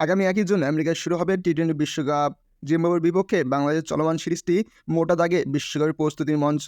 আগামী একই জুন আমেরিকায় শুরু হবে টি টোয়েন্টি বিশ্বকাপ। জিম্বাবুর বিপক্ষে বাংলাদেশের চলমান সিরিজটি মোটা দাগে বিশ্বকাপের প্রস্তুতির মঞ্চ।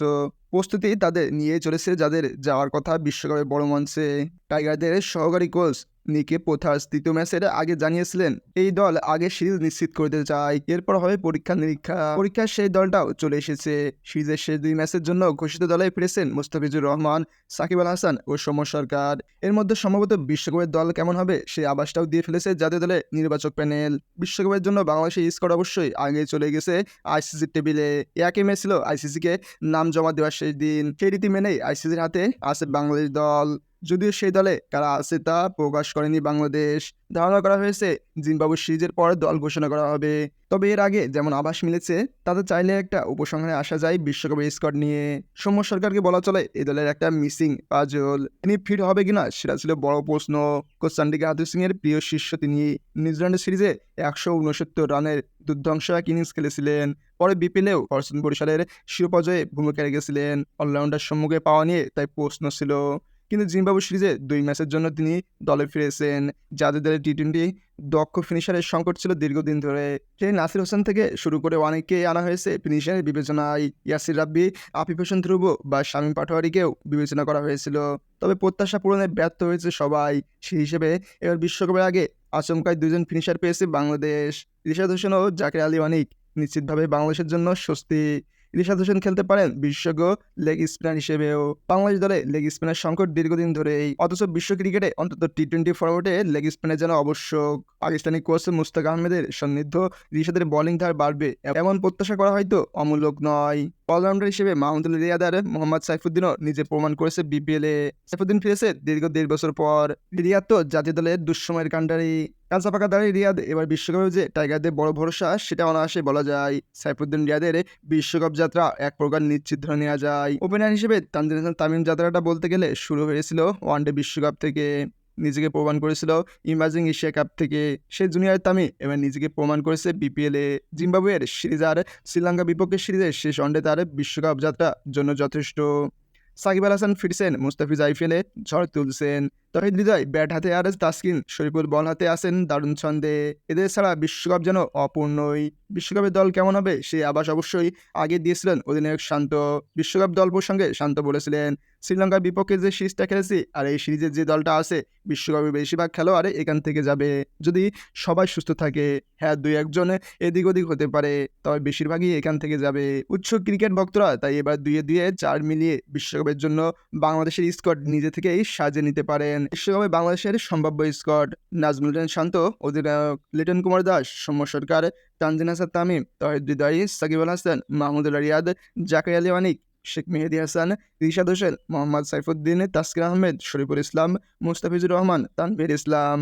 প্রস্তুতি তাদের নিয়ে চলেছে, যাদের যাওয়ার কথা বিশ্বকাপের বড় মঞ্চে। টাইগারদের সহকারী কোচ নিকে পোথার্স তৃতীয় ম্যাচের আগে জানিয়েছিলেন, এই দল আগে সিরিজ নিশ্চিত করতে চায়। এরপর হবে পরীক্ষা নিরীক্ষা। পরীক্ষার সেই দলটাও চলে এসেছে। সিরিজের শেষ দুই ম্যাচের জন্য ঘোষিত দলে ফিরেছেন মুস্তাফিজুর রহমান, সাকিব আল হাসান ও সৌম্য সরকার। এর মধ্যে সম্ভবত বিশ্বকাপের দল কেমন হবে সেই আবাসটাও দিয়ে ফেলেছে জাতীয় দলে নির্বাচক প্যানেল। বিশ্বকাপের জন্য বাংলাদেশের স্কোয়াড অবশ্যই আগে চলে গেছে আইসিসির টেবিলে। একই ম্যাচ ছিল আইসিসিকে নাম জমা দেওয়ার শেষ দিন। সেই রীতি মেনেই আইসিসির হাতে আছে বাংলাদেশ দল। যদিও সেই দলে কারা আছে তা প্রকাশ করেনি বাংলাদেশ। ধারণা করা হয়েছে জিম্বাবু সিরিজের পর দল ঘোষণা করা হবে। তবে এর আগে যেমন আভাস মিলেছে, তাতে চাইলে একটা উপসংহারে আসা যায় বিশ্বকাপের স্কোয়াড নিয়ে। সৌম্য সরকারকে বলা চলে এই দলের একটা মিসিং পাজল। তিনি ফিট হবে কিনা সেটা ছিল বড় প্রশ্ন। কোচ চান্ডিকা হাতুর সিং এর প্রিয় শিষ্য তিনি নিউজিল্যান্ডের সিরিজে একশো উনসত্তর রানের দুর্ধ্বংস এক ইনিংস খেলেছিলেন। পরে বিপিএলেও হরসন বরিশালের শিরোপজয়ে ভূমিকা রেখেছিলেন। অলরাউন্ডার সম্মুখে পাওয়া নিয়ে তাই প্রশ্ন ছিল। কিন্তু জিম্বাবু সিরিজে দুই ম্যাচের জন্য তিনি দলে ফিরেছেন যাদের দলে টি টোয়েন্টি দক্ষ ফিনিশারের সংকট ছিল দীর্ঘদিন ধরে। সেই নাসির হোসেন থেকে শুরু করে অনেককে আনা হয়েছে ফিনিশারের বিবেচনায়। ইয়াসির রাব্বি, আফিফ হোসেন ধ্রুব বা শামীম পাটোয়ারিকেও বিবেচনা করা হয়েছিল। তবে প্রত্যাশা পূরণে ব্যর্থ হয়েছে সবাই। সেই হিসেবে এবার বিশ্বকাপের আগে আচমকায় দুজন ফিনিশার পেয়েছে বাংলাদেশ। রিশাদ হোসেন ও জাকির আলী অনিক নিশ্চিতভাবে বাংলাদেশের জন্য স্বস্তি। রিশাদ হোসেন খেলতে পারেন বিশেষজ্ঞ লেগ স্পিনার হিসেবেও। বাংলাদেশ দলে লেগ স্পিনার সংকট দীর্ঘদিন ধরেই, অথচ বিশ্ব ক্রিকেটে অন্তত টি টোয়েন্টি ফরম্যাটে লেগ স্পিনার যেন আবশ্যক। পাকিস্তানি কোচ মুস্তাক আহমেদের সান্নিধ্য রিশাদের বোলিং ধার বাড়বে, এমন প্রত্যাশা করা হয়তো অমূলক নয়। অলরাউন্ডার হিসেবে মাহমুদুল রিয়াদার মোহাম্মদ সাইফুদ্দিনও নিজে প্রমাণ করেছে বিপিএলে সাইফুদ্দিন ফিরেছে দীর্ঘ দেড় বছর পর। রিয়াদ তো জাতীয় দলের দুঃসময়ের কাণ্ডারি। কাঁচা পাকা দাঁড়িয়ে রিয়াদ এবার বিশ্বকাপে যে টাইগারদের বড় ভরসা, সেটা অনায়াসে বলা যায়। সাইফুদ্দিন রিয়াদের বিশ্বকাপ যাত্রা এক প্রকার নিশ্চিত ধরে নেওয়া যায়। ওপেনার হিসেবে তানজিন হাসান তামিম যাত্রাটা বলতে গেলে শুরু হয়েছিল ওয়ানডে বিশ্বকাপ থেকে। নিজেকে প্রমাণ করেছিল ইমার্জিং এশিয়া কাপ থেকে। সে জুনিয়র তামি এবার নিজেকে প্রমাণ করেছে বিপিএলে জিম্বাবুয়ের সিরিজ আর শ্রীলঙ্কা বিপক্ষে সিরিজের শেষ ওয়ানডে তার বিশ্বকাপ যাত্রা জন্য যথেষ্ট। সাকিব আল হাসান ফিরছেন মুস্তাফিজ আইফেলে ঝড় তুলছেন। তহিদ হৃদয়, ব্যাট হাতে আর তাসকিন, শরীফুল বল হাতে আসেন, দারুণ ছন্দে। এদের ছাড়া বিশ্বকাপ যেন অপূর্ণই। বিশ্বকাপের দল কেমন হবে, সে আবাস অবশ্যই আগে দিয়েছিলেন অধিনায়ক শান্ত। বিশ্বকাপ দল প্রসঙ্গে শান্ত বলেছিলেন, শ্রীলঙ্কার বিপক্ষে যে সিরিজটা খেলেছি আর এই সিরিজের যে দলটা আছে, বিশ্বকাপের বেশিরভাগ খেলোয়াড় এখান থেকে যাবে। যদি সবাই সুস্থ থাকে হ্যাঁ দুই একজন এদিক ওদিক হতে পারে, তবে বেশিরভাগই এখান থেকে যাবে। উচ্চ ক্রিকেট ভক্তরা তাই এবার দুয়ে দুয়ে চার মিলিয়ে বিশ্বকাপের জন্য বাংলাদেশের স্কোয়াড নিজে থেকেই সাজিয়ে নিতে পারেন। বিশ্বকাপে বাংলাদেশের সম্ভাব্য স্কট নাজমুল শান্ত, অধিনায়ক লিটন কুমার দাস, সৌম্য সরকার, তানজিন হাসান তামিম, তহিদ সাকিবুল হাসান মাহমুদুল রিয়াদ জাকাই আলী মানিক শেখ মেহেদি হাসান, রিশাদ হোসেন, মোহাম্মদ সাইফুদ্দিন তাসকির আহমেদ, শরীফুল ইসলাম, মুস্তাফিজুর রহমান, তানভীর ইসলাম।